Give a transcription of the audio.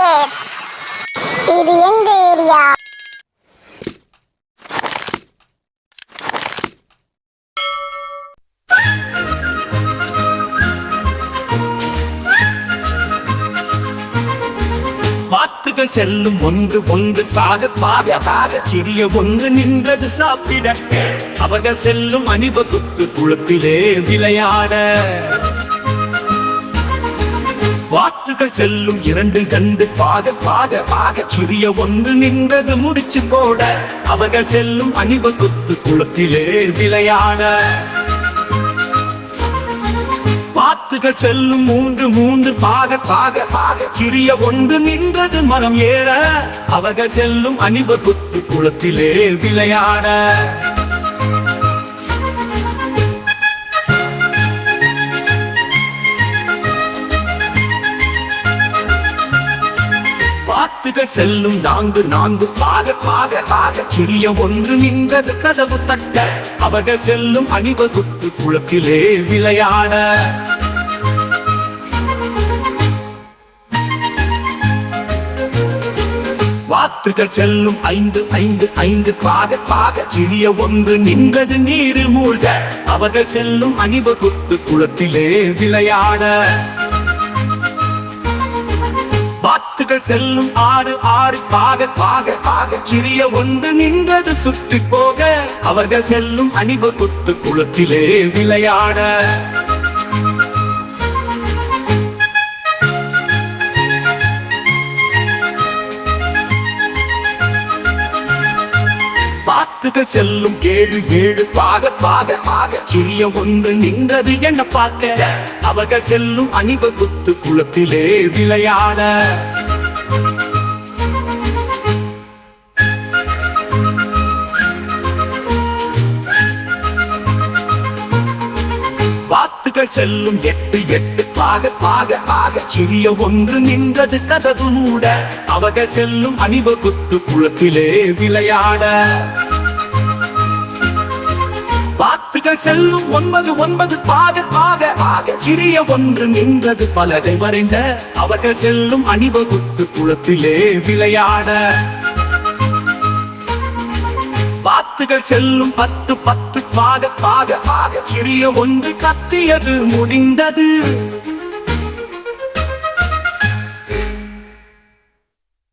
Kids இது எங்க area? வாத்துகள் செல்லும் ஒன்று ஒன்று பாக பாக சிறிய ஒன்று நின்றது சாப்பிட. அவர்கள் செல்லும் அணிவகுப்பு குளத்திலே விளையாட. வாத்துகள் செல்லும் இரண்டு கண்டு. பாக பாக பாக. சிறிய ஒன்று நின்றது முடிச்சு போட. அவர்கள் செல்லும் அணிவகுப்பு குளத்திலே விளையாட. வாத்துகள் செல்லும் மூன்று மூன்று. பாக பாக பாக. சிறிய ஒன்று நின்றது மரம் ஏற. அவர்கள் செல்லும் அணிவகுத்து குளத்திலே விளையாட. வாத்துகள் செல்லும் நான்கு நான்கு பாக பாக பாக. சிறிய ஒன்று நின்றது கதவு தட்ட. அவர்கள் செல்லும் அணிவகுத்து குளத்திலே விளையாட. வாத்துகள் செல்லும் ஐந்து ஐந்து ஐந்து பாக பாக. சிறிய ஒன்று நின்றது நீரில் மூழ்க. அவர்கள் செல்லும் அணிவகுத்து குளத்திலே விளையாட. வாத்துகள் செல்லும் ஆறு ஆறு பாக பாக பாக. சிறிய ஒன்று நின்றது சுற்றி போக. அவர்கள் செல்லும் அணிவகுத்து குளத்திலே விளையாட. வாத்துகள் செல்லும் கேடு ஏழு பாக பாக பாக. சுரிய ஒன்று நின்றது என்ன பார்க்க? அவர்கள் செல்லும் அணிவகுத்து குளத்திலே விளையாட. வாத்துகள் செல்லும் எட்டு எட்டு பாக பாக ஆக. சிறிய ஒன்று நின்றது கதவு மூட. அவர்கள் செல்லும் அணிவகுத்து குளத்திலே விளையாட. வாத்துகள் செல்லும் ஒன்பது ஒன்பது பாக பாக ஆக. சிறிய ஒன்று நின்றது பலதை வரைந்த. அவர்கள் செல்லும் அணிவகுத்து குளத்திலே விளையாட. வாத்துகள் செல்லும் பத்து பத்து பாக பாக பாக. சிறிய ஒன்று கத்தியது முடிந்தது.